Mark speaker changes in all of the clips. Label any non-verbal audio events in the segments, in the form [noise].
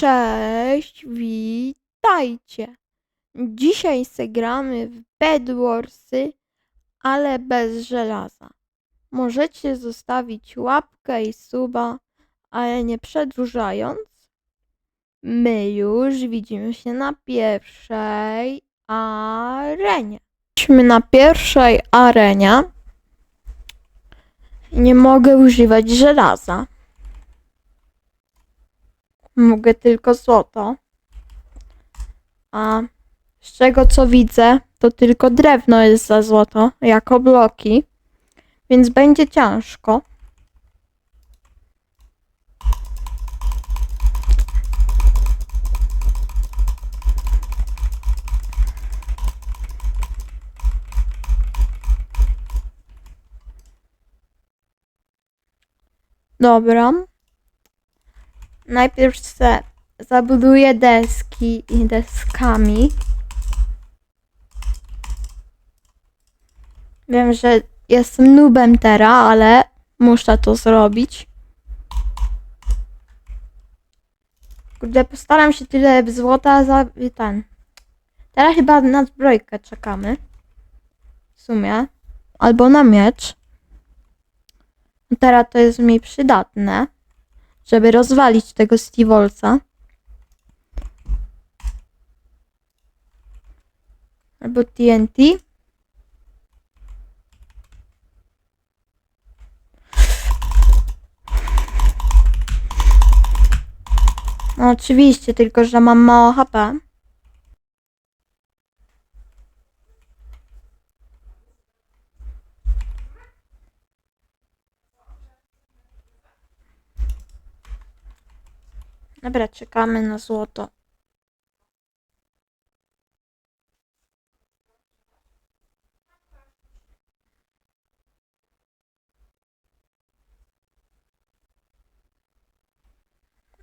Speaker 1: Cześć, witajcie. Dzisiaj zagramy w Bedwarsy, ale bez żelaza. Możecie zostawić łapkę i suba, ale nie przedłużając. My już widzimy się na pierwszej arenie. Jesteśmy na pierwszej arenie. Nie mogę używać żelaza. Mogę tylko złoto. A z czego co widzę, to tylko drewno jest za złoto, jako bloki. Więc będzie ciężko. Dobra. Najpierw se zabuduję deski i deskami. Wiem, że jestem nubem teraz, ale muszę to zrobić. Kurde, postaram się tyle złota za ten. Teraz chyba na zbrojkę czekamy. W sumie. Albo na miecz. Teraz to jest mi przydatne żeby rozwalić tego Stevolca. Albo TNT. No oczywiście, tylko że mam mało HP. Dobra, czekamy na złoto.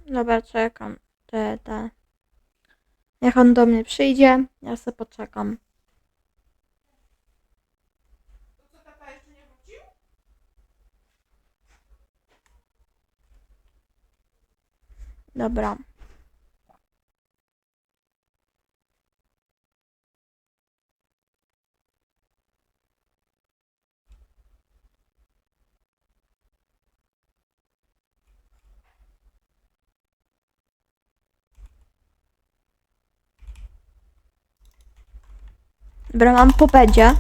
Speaker 1: Dobra, czekam. Te, te. Niech on do mnie przyjdzie, ja sobie poczekam. Dobra. Dobra, mam po bedzie.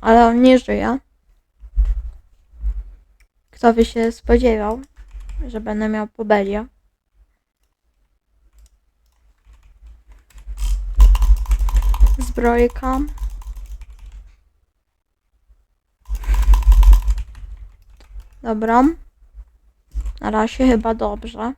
Speaker 1: Ale on nie żyje. Kto by się spodziewał, że będę miał pobelia. Zbrojka. Dobra. Na razie chyba dobrze.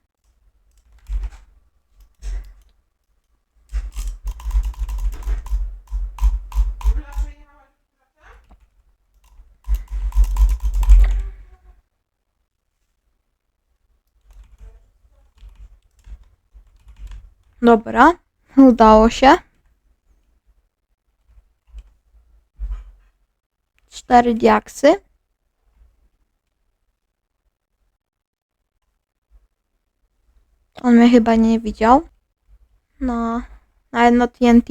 Speaker 1: Dobra, udało się. Cztery diaksy. On mnie chyba nie widział. No, ale no TNT.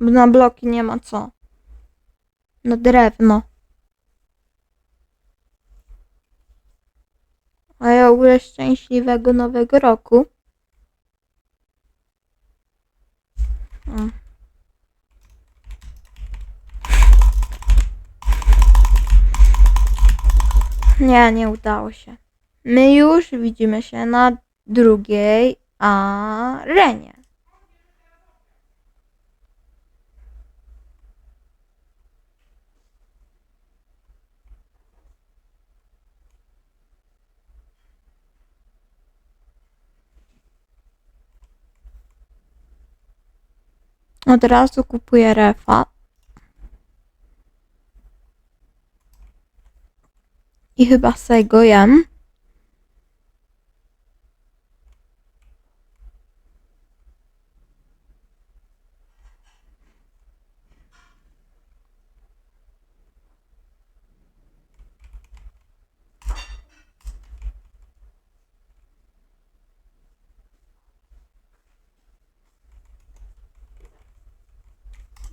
Speaker 1: Na bloki nie ma co. No drewno. A ja ogóle szczęśliwego nowego roku. O. Nie, nie udało się. My już widzimy się na drugiej arenie. Od razu kupuję refa. I chyba sobie go jem.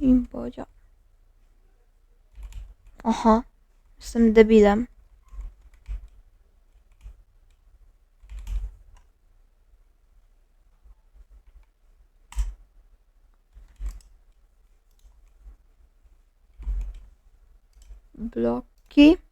Speaker 1: Im powiedział. Aha, jestem debilem. Bloki.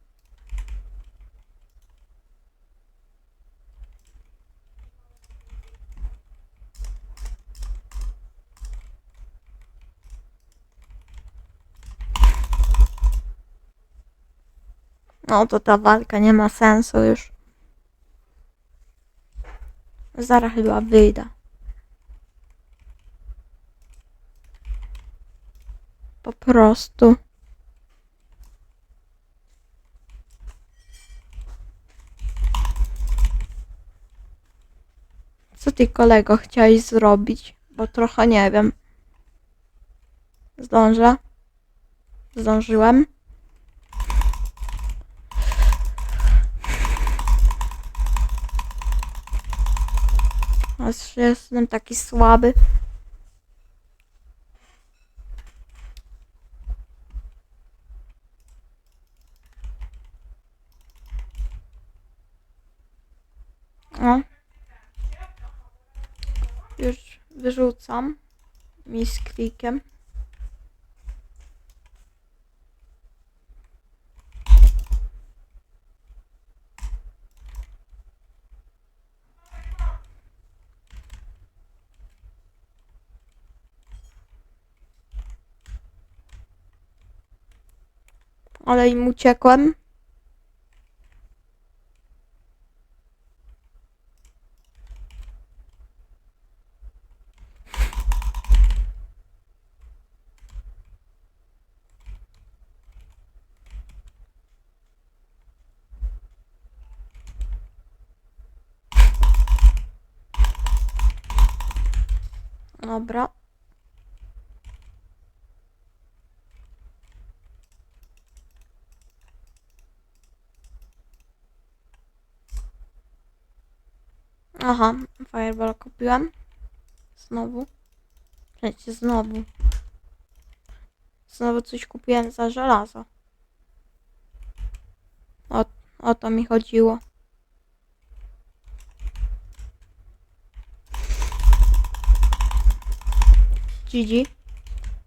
Speaker 1: No to ta walka nie ma sensu już. Zaraz chyba wyjdę. Po prostu. Co ty kolego chciałeś zrobić? Bo trochę nie wiem. Zdążę. Zdążyłem. Aż jestem taki słaby. O. Już wyrzucam mi z klikiem. Im uciekłem. Dobra. Aha, fireball kupiłem. Znowu. Przecież znowu. Znowu coś kupiłem za żelazo. O, o to mi chodziło. Gigi.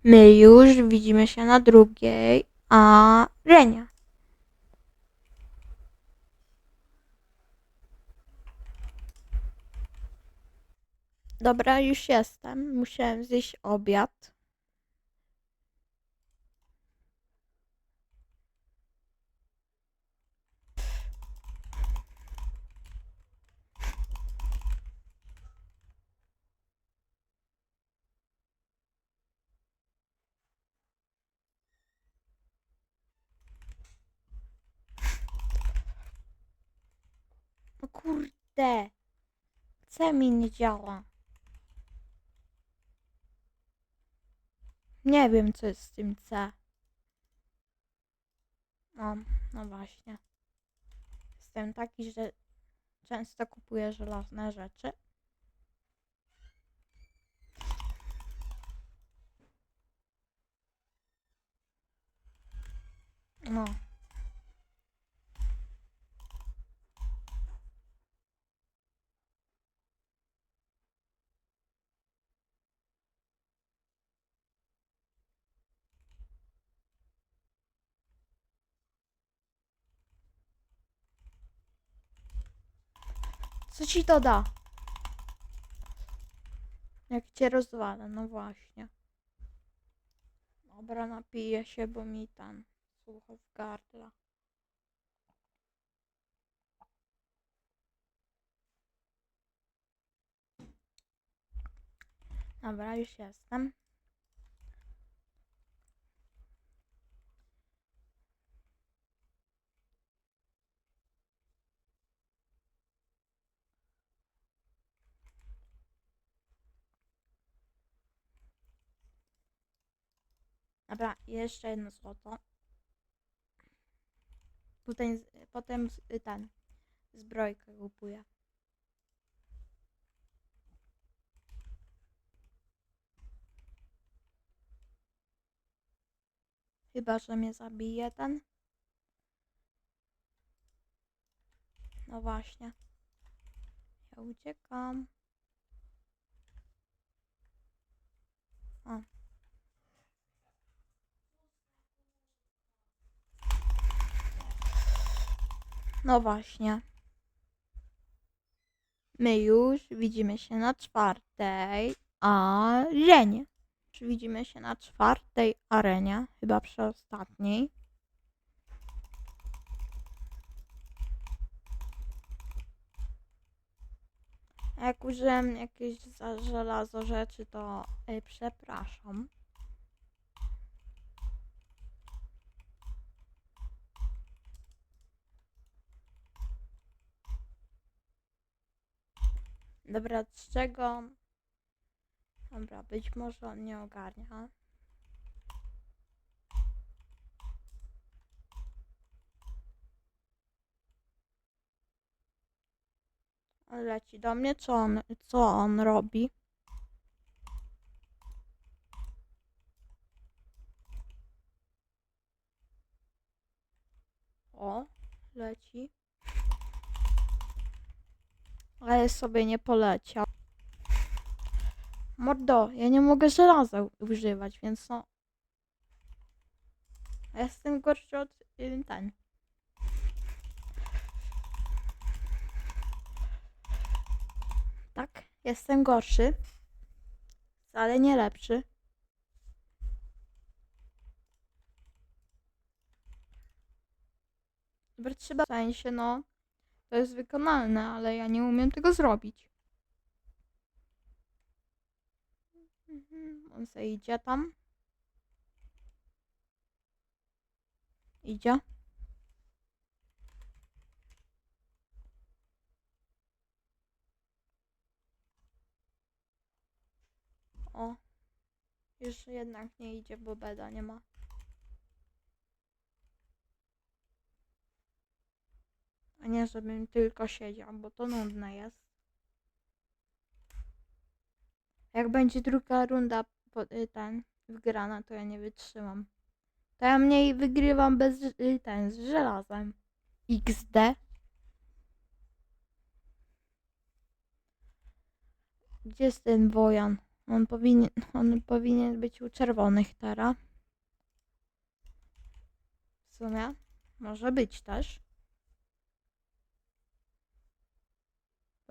Speaker 1: My już widzimy się na drugiej arenie. Dobra, już jestem. Musiałem zjeść obiad. O kurde. C mi nie działa. Nie wiem, co jest z tym C. No, no właśnie. Jestem taki, że często kupuję żelazne rzeczy. No. Co ci to da? Jak cię rozwalę, no właśnie. Dobra, napiję się, bo mi tam sucho w gardle. Dobra, już jestem. Dobra, jeszcze jedno złoto. Potem, potem ten zbrojkę kupuję. Chyba, że mnie zabije ten. No właśnie. Ja uciekam. O. No właśnie. My już widzimy się na czwartej arenie. Widzimy się na czwartej arenie, chyba przy ostatniej. Jak użyłem jakieś za żelazo rzeczy, to y, przepraszam. Dobra, z czego? Dobra, być może on nie ogarnia. On leci do mnie, co on, co on robi? O, leci. Ale sobie nie poleciał. Mordo, ja nie mogę żelaza używać, więc no. Ja Jestem gorszy od ten. Tak, jestem gorszy. Wcale nie lepszy. Dobra, trzeba w sensie, no. To jest wykonalne, ale ja nie umiem tego zrobić. Mhm, On se idzie tam. Idzie. O. Już jednak nie idzie, bo beda nie ma. A nie, żebym tylko siedział, bo to nudne jest. Jak będzie druga runda y, ten wgrana, to ja nie wytrzymam. To ja mniej wygrywam bez y, ten z żelazem. XD. Gdzie jest ten Wojan? On powinien, on powinien być u czerwonych teraz. W sumie. Może być też.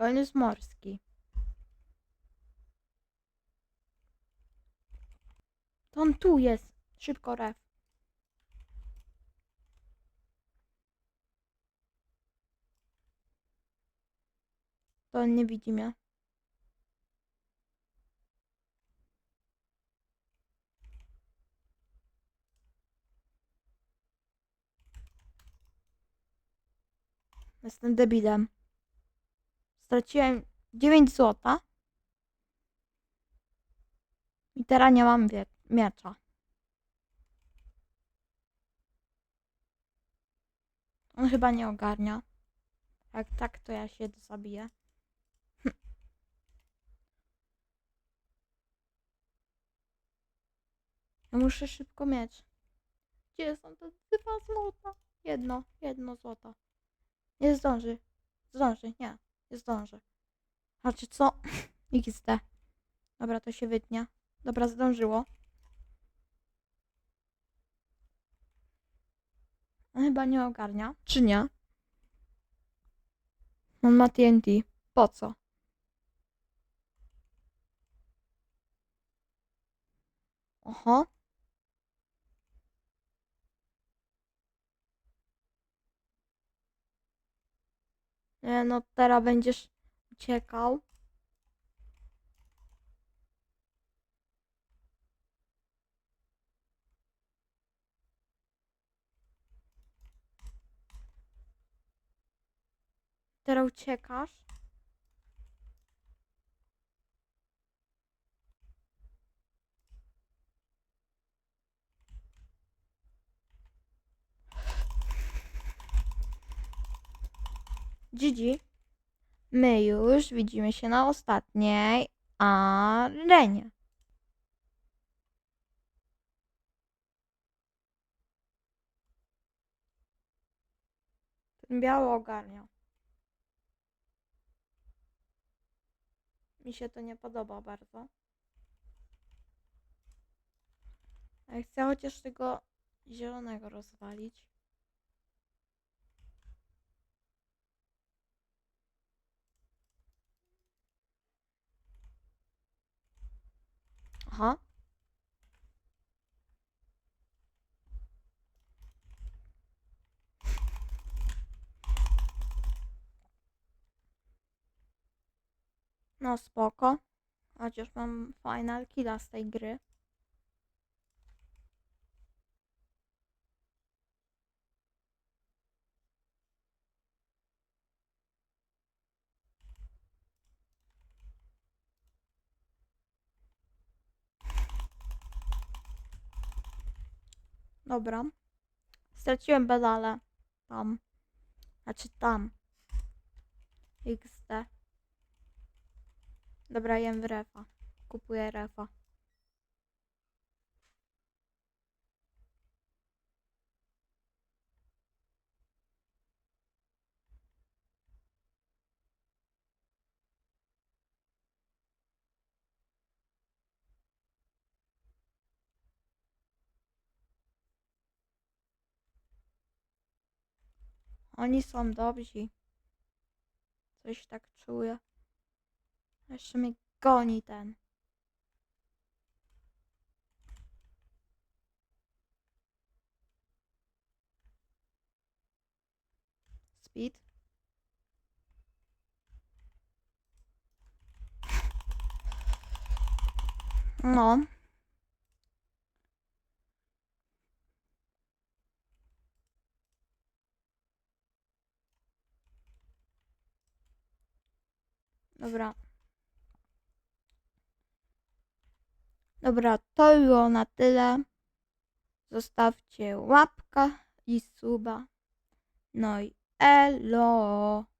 Speaker 1: Bo on jest morski. To on tu jest. Szybko ref. To on nie widzi mnie. Jestem debilem. Straciłem 9 złota. I teraz nie mam miecza. On chyba nie ogarnia. Jak tak, to ja się zabiję. Ja muszę szybko mieć. Gdzie są te dwa złota? Jedno, jedno złoto. Nie zdąży. Zdąży, nie. Nie zdąży. Znaczy co? [laughs] XD. Dobra, to się wytnie. Dobra, zdążyło. Chyba nie ogarnia. Czy nie? On ma TNT. Po co? Oho. Nie, no teraz będziesz uciekał. Teraz uciekasz. Gigi, my już widzimy się na ostatniej arenie. Ten biało ogarnia. Mi się to nie podoba bardzo. Ale chcę chociaż tego zielonego rozwalić. Aha. No spoko. Chociaż mam final killa z tej gry. Dobra. Straciłem bedale. Tam. Znaczy tam. XD. Dobra, jem refa. Kupuję refa. Oni są dobrzy. Coś tak czuję. Jeszcze mnie goni ten. Speed. No. Dobra. Dobra, to było na tyle. Zostawcie łapka i suba. No i elo.